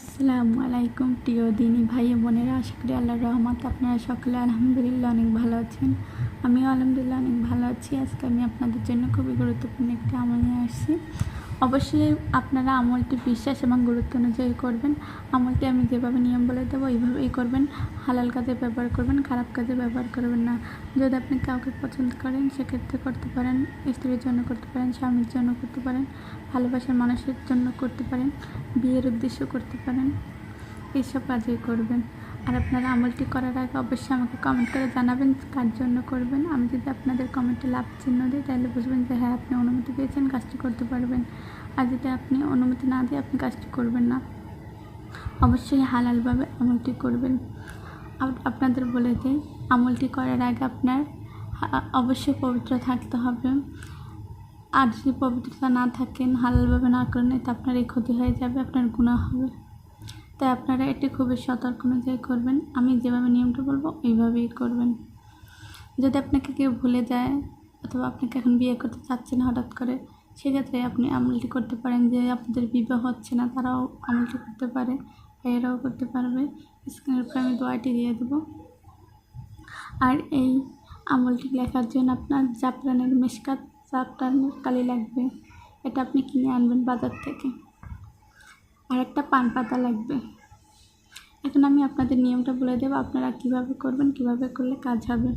আসসালামু আলাইকুম প্রিয় দিনী ভাই বোনেরা, আশা করি আল্লাহর রহমত আপনারা সকলে আলহামদুলিল্লাহ অনেক ভালো আছেন। আমিও আলহামদুলিল্লাহ অনেক ভালো আছি। আজকে আমি আপনাদের জন্য খুবই গুরুত্বপূর্ণ একটি আমল নিয়ে আসছি। অবশ্যই আপনারা আমলটি বিশ্বাস এবং গুরুত্ব অনুযায়ী করবেন। আমলটি আমি যেভাবে নিয়ম বলে দেবো, এইভাবেই করবেন। হালাল কাজে ব্যবহার করবেন, খারাপ কাজে ব্যবহার করবেন না। যদি আপনি কাউকে পছন্দ করেন, সেক্ষেত্রে করতে পারেন, স্ত্রীর জন্য করতে পারেন, স্বামীর জন্য করতে পারেন, ভালোবাসার মানুষের জন্য করতে পারেন, বিয়ের উদ্দেশ্য করতে পারেন। এইসব কাজেই করবেন। আর আপনারা আমলটি করার আগে অবশ্যই আমাকে কমেন্ট করে জানাবেন কার জন্য করবেন। আমি যদি আপনাদের কমেন্টে লাভ চিহ্ন দিই, তাহলে বুঝবেন যে হ্যাঁ আপনি অনুমতি পেয়েছেন, কাজটি করতে পারবেন। আর যদি আপনি অনুমতি না দিয়ে আপনি কাজটি করবেন না। অবশ্যই হালালভাবে আমলটি করবেন। আপনাদের বলে দিই, আমলটি করার আগে আপনার অবশ্যই পবিত্র থাকতে হবে। আর যদি পবিত্রতা না থাকেন, হালালভাবে না করেন এতে আপনার এই ক্ষতি হয়ে যাবে, আপনার গুণা হবে। তাই আপনারা এটি খুবই সতর্ক অনুযায়ী করবেন। আমি যেভাবে নিয়মটা বলব, ওইভাবেই করবেন। যদি আপনাকে কেউ ভুলে যায় অথবা আপনাকে এখন বিয়ে করতে চাচ্ছেন হঠাৎ করে, সেক্ষেত্রে আপনি আমলটি করতে পারেন যে আপনাদের বিবাহ হচ্ছে না, তারাও আমলটি করতে পারে এরাও করতে পারবে। স্ক্রিনের উপরে আমি দোয়াটি দিয়ে দেবো। আর এই আমলটি লেখার জন্য আপনার জাফরানের মেশকাত, জাফরানের কালি লাগবে। এটা আপনি কিনে আনবেন বাজার থেকে। আর একটা পান পাতা লাগবে। এখন আমি আপনাদের নিয়মটা বলে দেবো, আপনারা কীভাবে করবেন, কীভাবে করলে কাজ হবে।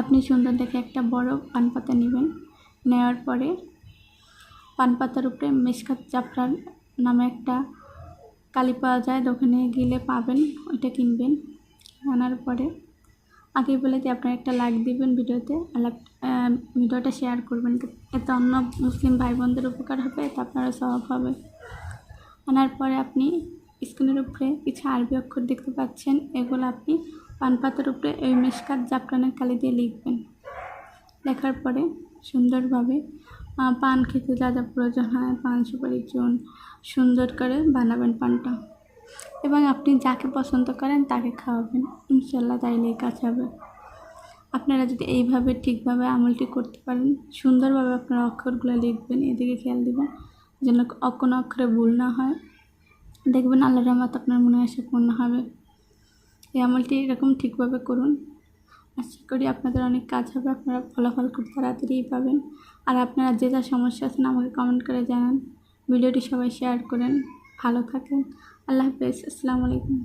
আপনি সুন্দর দেখে একটা বড় পান পাতা নেবেন। নেওয়ার পরে পান পাতার উপরে মেশকাত জাফরান নামে একটা কালি পাওয়া যায় দোকানে গেলে পাবেন, ওইটা কিনবেন। আনার পরে আগে বলে যে আপনারা একটা লাইক দিবেন ভিডিওতে ভিডিওটা শেয়ার করবেন। এতে অন্য মুসলিম ভাই বোনদের উপকার হবে, এতে আপনারা স্বভাব হবে। আনার পরে আপনি স্ক্রিনের উপরে কিছু আরবি অক্ষর দেখতে পাচ্ছেন। এগুলো আপনি পান পাতার উপরে ওই মেশকাত জাফরানের কালি দিয়ে লিখবেন। লেখার পরে সুন্দরভাবে পান খেতে যা যা প্রয়োজন হয়, পান সুপারির চুন সুন্দর করে বানাবেন পানটা। এবং আপনি যাকে পছন্দ করেন তাকে খাওয়াবেন। ইনশাল্লাহ তাইলেই কাজ হবে। আপনারা যদি এইভাবে ঠিকভাবে আমলটি করতে পারেন, সুন্দরভাবে আপনারা অক্ষরগুলো লিখবেন, এদিকে খেয়াল দেবেন, যেন কোনো অক্ষরে ভুল না হয়। দেখবেন আল্লাহ রহমত আপনার মনে আসে পূর্ণ হবে। এই আমলটি এরকম ঠিকভাবে করুন। আশা করি আপনাদের অনেক কাজ হবে। আপনারা ফলাফল খুব তাড়াতাড়িই পাবেন। আর আপনারা যে যা সমস্যা আছেন আমাকে কমেন্ট করে জানান। ভিডিওটি সবাই শেয়ার করেন। ভালো থাকেন। আল্লাহ হাফেজ। আসসালামু আলাইকুম।